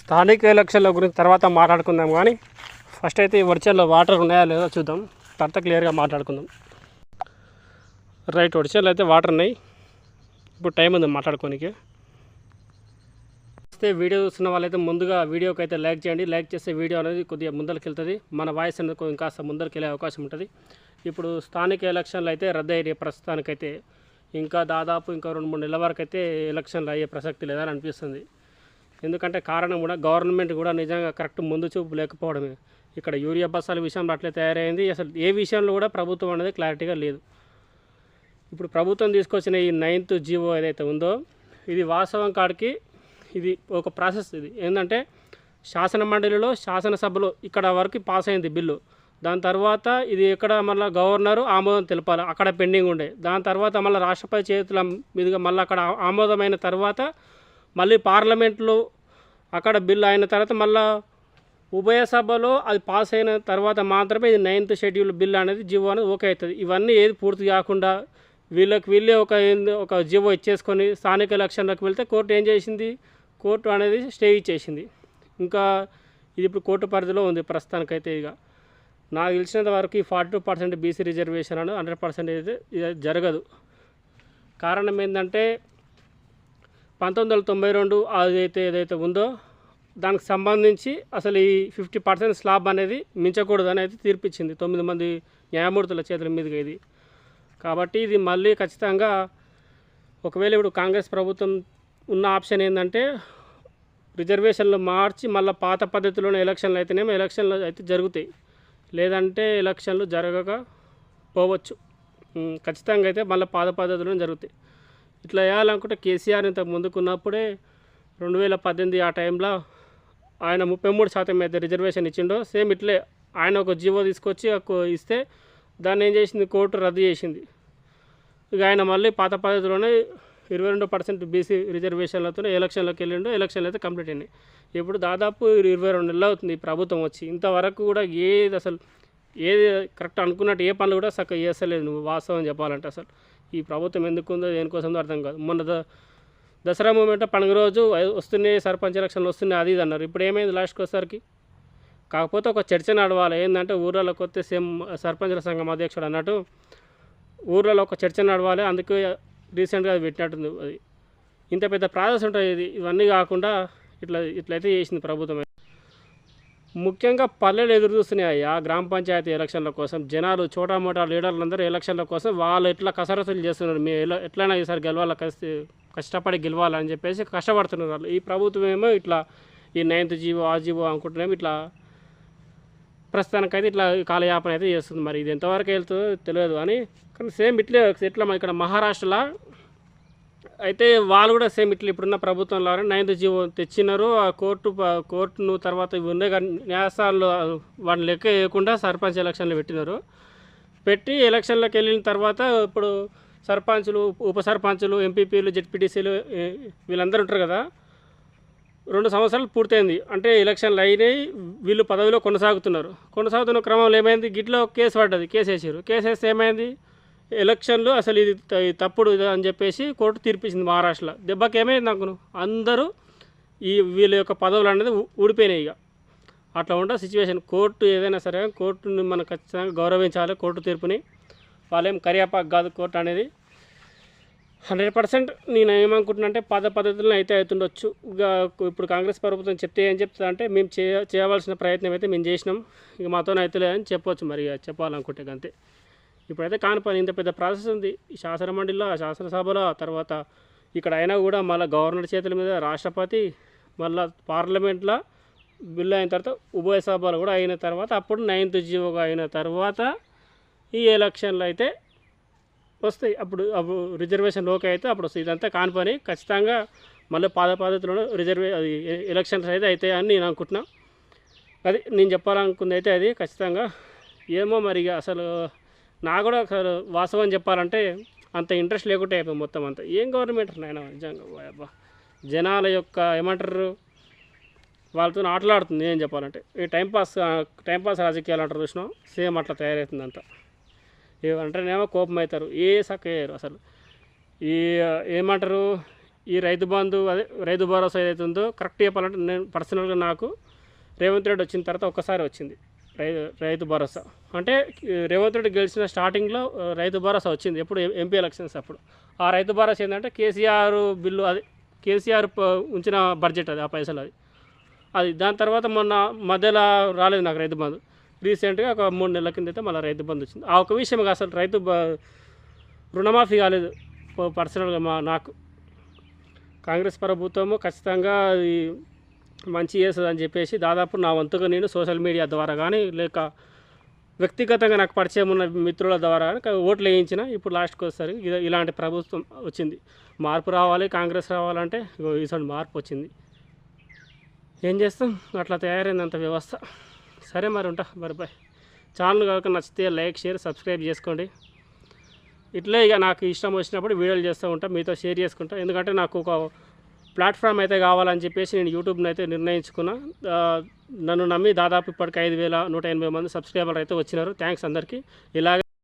స్థానిక ఎలక్షన్ల గురించి తర్వాత మాట్లాడుకుందాం కానీ ఫస్ట్ అయితే ఈ వర్చల్లో వాటర్ ఉన్నాయా లేదో చూద్దాం. తర్వాత క్లియర్గా మాట్లాడుకుందాం. రైట్ వర్చల్లో అయితే వాటర్ ఉన్నాయి. ఇప్పుడు టైం ఉంది మాట్లాడుకోనికి. వస్తే వీడియో చూస్తున్న వాళ్ళైతే ముందుగా వీడియోకి అయితే లైక్ చేయండి. లైక్ చేస్తే వీడియో అనేది కొద్దిగా ముందరికి వెళ్తుంది. మన వాయిస్ అనేది ఇంకా ముందరికి వెళ్ళే అవకాశం ఉంటుంది. ఇప్పుడు స్థానిక ఎలక్షన్లు అయితే రద్దు అయ్యే ప్రస్తుతానికైతే ఇంకా దాదాపు ఇంకా రెండు మూడు నెలల వరకు అయితే ఎలక్షన్లు అయ్యే ప్రసక్తి లేదని అనిపిస్తుంది. ఎందుకంటే కారణం కూడా గవర్నమెంట్ కూడా నిజంగా కరెక్ట్ ముందు చూపు లేకపోవడమే. ఇక్కడ యూరియా బస్సాల విషయంలో అట్లే తయారైంది. అసలు ఏ విషయంలో కూడా ప్రభుత్వం అనేది క్లారిటీగా లేదు. ఇప్పుడు ప్రభుత్వం తీసుకొచ్చిన ఈ నైన్త్ జీవో ఏదైతే ఉందో ఇది వాస్తవం కాడికి ఇది ఒక ప్రాసెస్ ఇది. ఏంటంటే శాసన మండలిలో శాసనసభలో ఇక్కడ వరకు పాస్ అయింది బిల్లు. దాని తర్వాత ఇది ఎక్కడ మళ్ళీ గవర్నరు ఆమోదం తెలపాలి. అక్కడ పెండింగ్ ఉండే. దాని తర్వాత మళ్ళీ రాష్ట్రపతి చేతుల మీదుగా మళ్ళీ అక్కడ ఆమోదమైన తర్వాత మళ్ళీ పార్లమెంట్లో అక్కడ బిల్లు అయిన తర్వాత మళ్ళా ఉభయ సభలో అది పాస్ అయిన తర్వాత మాత్రమే ఇది నైన్త్ షెడ్యూల్ బిల్ అనేది జీవో అనేది ఓకే అవుతుంది. ఇవన్నీ ఏది పూర్తి కాకుండా వీళ్ళకి వీళ్ళే ఒక ఒక జీవో ఇచ్చేసుకొని స్థానిక ఎలక్షన్లకు వెళ్తే కోర్టు ఏం చేసింది? కోర్టు అనేది స్టే ఇచ్చేసింది. ఇంకా ఇది ఇప్పుడు కోర్టు పరిధిలో ఉంది ప్రస్తుతానికైతే ఇక. నాకు తెలిసినంత వరకు ఈ forty two percent BC reservation అనేది హండ్రెడ్ పర్సెంట్ అయితే ఇది జరగదు. కారణం ఏంటంటే పంతొమ్మిది వందల తొంభై రెండు అదైతే ఏదైతే ఉందో దానికి సంబంధించి అసలు ఈ ఫిఫ్టీ పర్సెంట్ స్లాబ్ అనేది మించకూడదు అనేది తీర్పిచ్చింది. తొమ్మిది మంది న్యాయమూర్తుల చేతుల మీదుగా ఇది. కాబట్టి ఇది మళ్ళీ ఖచ్చితంగా ఒకవేళ ఇప్పుడు కాంగ్రెస్ ప్రభుత్వం ఉన్న ఆప్షన్ ఏంటంటే రిజర్వేషన్లు మార్చి మళ్ళీ పాత పద్ధతిలోనే ఎలక్షన్లు అయితేనేమో ఎలక్షన్లు అయితే జరుగుతాయి. లేదంటే ఎలక్షన్లు జరగక పోవచ్చు. ఖచ్చితంగా అయితే మళ్ళీ పాత పద్ధతిలోనే జరుగుతాయి. ఇట్లా వేయాలనుకుంటే కేసీఆర్ ఇంత ముందుకున్నప్పుడే రెండు వేల పద్దెనిమిది ఆ టైంలో ఆయన ముప్పై మూడు శాతం అయితే రిజర్వేషన్ ఇచ్చిండో సేమ్ ఇట్లే ఆయన ఒక జీవో తీసుకొచ్చి ఇస్తే దాన్ని ఏం చేసింది? కోర్టు రద్దు చేసింది. ఇక ఆయన మళ్ళీ పాత పద్ధతిలోనే ఇరవై రెండు పర్సెంట్ బీసీ రిజర్వేషన్లతో ఎలక్షన్లోకి వెళ్ళిండు ఎలక్షన్లు అయితే కంప్లీట్ అయినాయి. ఇప్పుడు దాదాపు ఇరవై రెండు నెలలు అవుతుంది ప్రభుత్వం వచ్చి. ఇంతవరకు కూడా ఏది అసలు ఏది కరెక్ట్ అనుకున్నట్టు ఏ పనులు కూడా చక్కగా చేస్తలేదు నువ్వు వాస్తవం చెప్పాలంటే అసలు. ఈ ప్రభుత్వం ఎందుకు ఉందో దేనికోసందో అర్థం కాదు. మొన్న ద- దసరా మూమెంట్ పండుగ రోజు వస్తున్నాయి సర్పంచ్ ఎలక్షన్లు వస్తున్నాయి అది ఇది అన్నారు. ఇప్పుడు ఏమైంది లాస్ట్కి వచ్చేసరికి కాకపోతే ఒక చర్చ నడవాలి. ఏంటంటే ఊర్లలోకి వస్తే సేమ్ సర్పంచుల సంఘం అధ్యక్షుడు అన్నట్టు ఊర్లలో ఒక చర్చ నడవాలి. అందుకే రీసెంట్గా అది పెట్టినట్టుంది అది. ఇంత పెద్ద ప్రాసెస్ ఉంటుంది ఇది. ఇవన్నీ కాకుండా ఇట్లా ఇట్లయితే చేసింది ప్రభుత్వం ముఖ్యంగా పల్లెలు ఎదురు చూస్తున్నాయి ఆ గ్రామ పంచాయతీ ఎలక్షన్ల కోసం జనాలు చోటా మోటా లీడర్లందరూ ఎలక్షన్ల కోసం వాళ్ళు ఎట్లా కసరత్తులు చేస్తున్నారు? మేము ఎలా ఎట్లయినా ఈసారి గెలవాలి? కష్టపడి గెలవాలని చెప్పేసి కష్టపడుతున్నారు. వాళ్ళు ఈ ప్రభుత్వం ఏమో ఇట్లా ఈ నైన్త్ జీవో ఆ జీవో అనుకుంటున్నాము ఇట్లా ప్రస్తుతానికైతే ఇట్లా కాలయాపన అయితే చేస్తుంది. మరి ఇది ఎంతవరకు వెళ్తుందో తెలియదు అని కానీ సేమ్ ఇట్లే ఎట్లా ఇక్కడ మహారాష్ట్రలో అయితే వాళ్ళు కూడా సేమ్ ఇట్లా ఇప్పుడున్న ప్రభుత్వంలో నైన్త్ జీవో తెచ్చినారు. ఆ కోర్టు కోర్టును తర్వాత ఇవి ఉన్నాయి కానీ న్యాయస్థానాలు వాళ్ళని లెక్క వేయకుండా సర్పంచ్ ఎలక్షన్లు పెట్టినారు. పెట్టి ఎలక్షన్లకు వెళ్ళిన తర్వాత ఇప్పుడు సర్పంచులు ఉప సర్పంచులు ఎంపీపీలు జెడ్పీటీసీలు వీళ్ళందరూ ఉంటారు కదా. రెండు సంవత్సరాలు పూర్తయింది. అంటే ఎలక్షన్లు అయినాయి వీళ్ళు పదవిలో కొనసాగుతున్నారు. కొనసాగుతున్న క్రమంలో ఏమైంది? గిట్లో కేసు పడ్డది కేసు వేసారు కేసు వేస్తే ఏమైంది? ఎలక్షన్లు అసలు ఇది తప్పుడు ఇది అని చెప్పేసి కోర్టు తీర్పిచ్చింది మహారాష్ట్రలో. దెబ్బకి ఏమైంది నాకు అందరూ ఈ వీళ్ళ యొక్క పదవులు అనేది ఊడిపోయినాయి ఇక అట్లా ఉంటే సిచ్యువేషన్. కోర్టు ఏదైనా సరే కోర్టుని మనం ఖచ్చితంగా గౌరవించాలి కోర్టు తీర్పుని. వాళ్ళేం కరియాపాకు కాదు కోర్టు అనేది. హండ్రెడ్ పర్సెంట్ నేను ఏమనుకుంటున్నానంటే పద పద్ధతులను అయితే అవుతుండొచ్చు ఇక ఇప్పుడు కాంగ్రెస్ ప్రభుత్వం చెప్తే ఏం చెప్తుందంటే మేము చేయ చేయవలసిన ప్రయత్నం అయితే మేము చేసినాం. ఇక మాతోనే అయితే లేదని చెప్పొచ్చు మరి చెప్పాలనుకుంటే అంతే ఇప్పుడైతే కాని పని ఇంత పెద్ద ప్రాసెస్ ఉంది. ఈ శాసన మండలిలో ఆ శాసనసభలో ఆ తర్వాత ఇక్కడ అయినా కూడా మళ్ళీ గవర్నర్ చేతుల మీద రాష్ట్రపతి మళ్ళీ పార్లమెంట్లో బిల్లు అయిన తర్వాత ఉభయ సభలు కూడా అయిన తర్వాత అప్పుడు నైన్త్ జీవోగా అయిన తర్వాత ఈ ఎలక్షన్లు అయితే వస్తాయి. అప్పుడు అప్పుడు రిజర్వేషన్లోకి అయితే అప్పుడు వస్తాయి. ఇదంతా కాని పని ఖచ్చితంగా మళ్ళీ పాద పద్ధతిలో రిజర్వే అది ఎలక్షన్స్ అయితే అవుతాయని అని నేను అనుకుంటున్నాను అది నేను చెప్పాలనుకుంది అయితే అది ఖచ్చితంగా. ఏమో మరి ఇక అసలు నా కూడా ఒకసారి వాస్తవం చెప్పాలంటే అంత ఇంట్రెస్ట్ లేకుంటే అయిపోయింది మొత్తం అంతా. ఏం గవర్నమెంట్ నాయన నిజంగా జనాల యొక్క ఏమంటారు? వాళ్ళతో ఆటలాడుతుంది ఏం చెప్పాలంటే. ఈ టైంపాస్ టైంపాస్ రాజకీయాలు అంటారు చూసినాం సేమ్ అట్లా తయారవుతుంది అంతా ఏమంటేనేమో కోపం అవుతారు ఏ సక్క వేయరు అసలు. ఈ ఏమంటారు? ఈ రైతు బంధు అదే రైతు భరోసా ఏదైతే ఉందో కరెక్ట్ చెప్పాలంటే నేను పర్సనల్గా నాకు రేవంత్ రెడ్డి వచ్చిన తర్వాత ఒక్కసారి వచ్చింది. రైతు భరోసా. అంటే రేవంత్ రెడ్డి గెలిచిన స్టార్టింగ్లో రైతు భరోసా వచ్చింది. ఎప్పుడు ఎంపీ ఎలక్షన్స్ అప్పుడు. ఆ రైతు భరోసా ఏంటంటే కేసీఆర్ బిల్లు అది. కేసీఆర్ ఉంచిన బడ్జెట్ అది ఆ పైసలు అది. అది దాని తర్వాత మొన్న మధ్యలో రాలేదు నాకు రైతు బంధు. రీసెంట్గా ఒక మూడు నెలల కింద అయితే మళ్ళీ రైతు బంధు వచ్చింది. ఆ ఒక విషయం అసలు రైతు రుణమాఫీ కాలేదు. పర్సనల్గా మా నాకు. కాంగ్రెస్ ప్రభుత్వము ఖచ్చితంగా అది మంచి చేస్తుందని చెప్పేసి దాదాపు నా వంతుగా నేను సోషల్ మీడియా ద్వారా కానీ లేక వ్యక్తిగతంగా నాకు పరిచయం ఉన్న మిత్రుల ద్వారా కానీ ఓట్లు వేయించిన ఇప్పుడు లాస్ట్కి వచ్చేసరికి ఇది ఇలాంటి ప్రభుత్వం వచ్చింది. మార్పు రావాలి కాంగ్రెస్ రావాలంటే ఈసారి మార్పు వచ్చింది. ఏం చేస్తాం? అట్లా తయారైంది అంత వ్యవస్థ. సరే మరి ఉంటా మరి బాయ్. ఛానల్ కనుక నచ్చితే లైక్ షేర్ సబ్స్క్రైబ్ చేసుకోండి. ఇట్లే ఇక నాకు ఇష్టం వచ్చినప్పుడు వీడియోలు చేస్తూ ఉంటా మీతో షేర్ చేసుకుంటా. ఎందుకంటే నాకు ఒక ప్లాట్ఫామ్ అయితే కావాలని చెప్పేసి నేను యూట్యూబ్ని అయితే నిర్ణయించుకున్నా. నన్ను నమ్మి దాదాపు ఇప్పటికి ఐదు వేల నూట ఎనభై మంది సబ్స్క్రైబర్లు అయితే వచ్చినారు. థ్యాంక్స్ అందరికీ. ఇలాగ